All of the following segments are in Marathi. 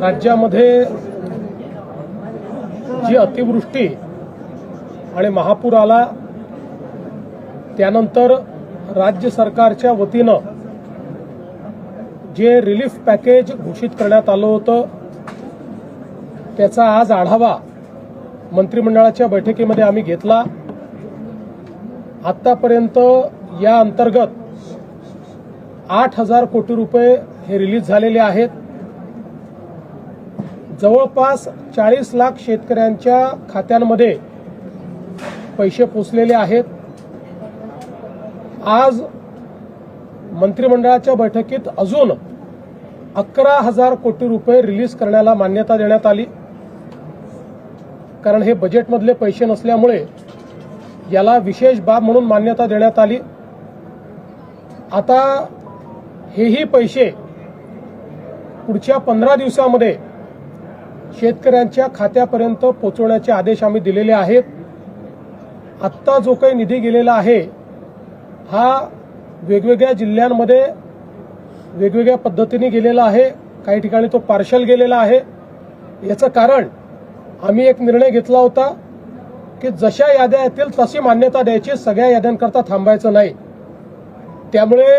राज्यामध्ये जी अतिवृष्टी आणि महापूर आला त्यानंतर राज्य सरकारच्या वतीनं जे रिलीफ पॅकेज घोषित करण्यात आलं होतं त्याचा आज आढावा मंत्रिमंडळाच्या बैठकीमध्ये आम्ही घेतला. आतापर्यंत या अंतर्गत आठ हजार कोटी रुपये हे रिलीज झालेले आहेत. जवळपास चाळीस लाख शेतकऱ्यांच्या खात्यांमध्ये पैसे पोचलेले आहेत. आज मंत्रिमंडळाच्या बैठकीत अजून अकरा हजार कोटी रुपये रिलीज करण्याला मान्यता देण्यात आली. कारण हे बजेटमधले पैसे नसल्यामुळे याला विशेष बाब म्हणून मान्यता देण्यात आली. आता हेही पैसे पुढच्या पंधरा दिवसामध्ये शेतकऱ्यांच्या खात्यापर्यंत पोचवण्याचे आदेश आम्ही दिलेले आहेत. आत्ता जो काही निधी गेलेला आहे हा वेगवेगळ्या जिल्ह्यांमध्ये वेगवेगळ्या पद्धतीने गेलेला आहे. काही ठिकाणी तो पार्शल गेलेला आहे. याचं कारण आम्ही एक निर्णय घेतला होता की जशा याद्या येतील तशी मान्यता द्यायची सगळ्या याद्यांकरता थांबायचं नाही. त्यामुळे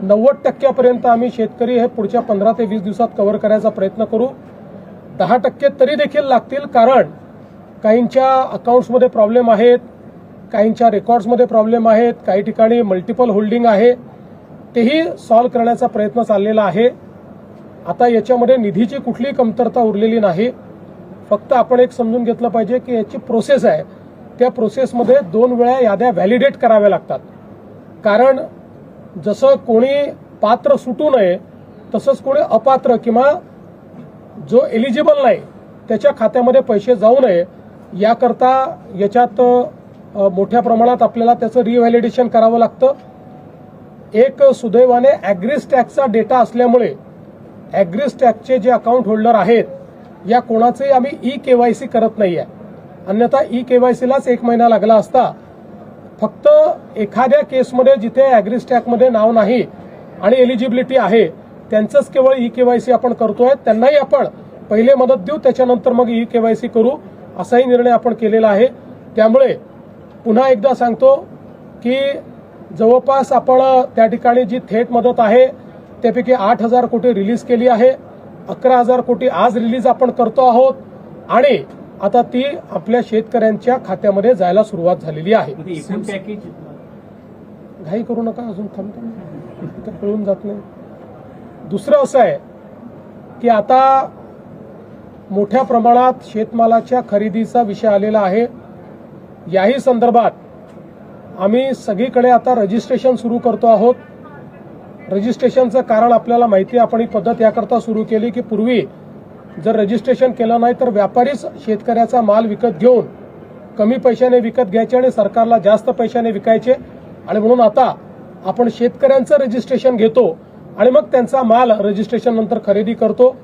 नव्वद टक्क्यापर्यंत आम्ही शेतकरी हे पुढच्या पंधरा ते वीस दिवसात कव्हर करायचा प्रयत्न करू. दहा टक्के तरी देखील लागतील कारण काहींच्या अकाउंट्समध्ये प्रॉब्लेम आहेत काहींच्या रेकॉर्ड्समध्ये प्रॉब्लेम आहेत काही ठिकाणी मल्टिपल होल्डिंग आहे. तेही सॉल्व्ह करण्याचा प्रयत्न चाललेला आहे. आता याच्यामध्ये निधीची कुठलीही कमतरता उरलेली नाही. फक्त आपण एक समजून घेतलं पाहिजे की याची प्रोसेस आहे. त्या प्रोसेसमध्ये दोन वेळा याद्या व्हॅलिडेट कराव्या लागतात. कारण जसं कोणी पात्र सुटू नये तसंच कोणी अपात्र किंवा जो एलिजिबल नाही त्याच्या खात्यामध्ये पैसे जाऊ नये याकरता याच्यात मोठ्या प्रमाणात आपल्याला त्याचं रिव्हॅलिडेशन करावं लागतं. एक सुदैवाने ॲग्रिस टॅक्सचा डेटा असल्यामुळे ॲग्रिस टॅक्सचे जे अकाउंट होल्डर आहेत या कोणाचंही आम्ही ई केवायसी करत नाही आहे अन्यथा ई केवायसीलाच एक महिना लागला असता फक्त एखाद्या केसमध्ये जिथे ॲग्रिस नाव नाही आणि एलिजिबिलिटी आहे त्यांचंच केवळ ई केवायसी आपण करतोय त्यांनाही आपण पहिले मदत देऊ त्याच्यानंतर मग ई केवायसी करू असाही निर्णय आपण केलेला आहे. त्यामुळे पुन्हा एकदा सांगतो की जवळपास आपण त्या ठिकाणी जी थेट मदत आहे त्यापैकी आठ हजार कोटी रिलीज केली आहे अकरा हजार कोटी आज रिलीज आपण करतो आहोत आणि आता ती आपल्या शेतकऱ्यांच्या खात्यामध्ये जायला सुरुवात झालेली आहे. म्हणजे घाई करू नका अजून थांबतो कळून जात नाही. दुसरं असं आहे की आता मोठ्या प्रमाणात शेतमालाच्या खरेदीचा विषय आलेला आहे. याही संदर्भात आम्ही सगळीकडे आता रजिस्ट्रेशन सुरू करतो आहोत. रजिस्ट्रेशनचं कारण आपल्याला माहिती आपण ही पद्धत याकरता सुरू केली की पूर्वी जर रजिस्ट्रेशन केलं नाही तर व्यापारीच शेतकऱ्याचा माल विकत घेऊन कमी पैशाने विकत घ्यायचे आणि सरकारला जास्त पैशाने विकायचे. आणि म्हणून आता आपण शेतकऱ्यांचं रजिस्ट्रेशन घेतो आणि मग त्यांचा माल रजिस्ट्रेशन नंतर खरेदी करतो.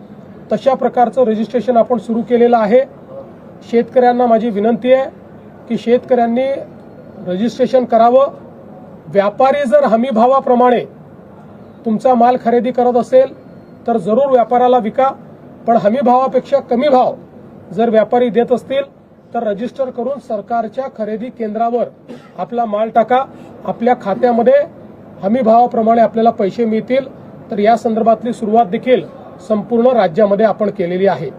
तशा प्रकारचं रजिस्ट्रेशन आपण सुरू केलेलं आहे. शेतकऱ्यांना माझी विनंती आहे की शेतकऱ्यांनी रजिस्ट्रेशन करावं. व्यापारी जर हमीभावाप्रमाणे तुमचा माल खरेदी करत असेल तर जरूर व्यापाराला विका. पण हमी भावापेक्षा कमी भाव जर व्यापारी देत असतील तर रजिस्टर करून सरकारच्या खरेदी केंद्रावर आपला माल टाका. आपल्या खात्यामध्ये हमी भावाप्रमाणे आपल्याला पैसे मिळतील. तर या संदर्भातली सुरुवात देखील संपूर्ण राज्यामध्ये आपण केलेली आहे.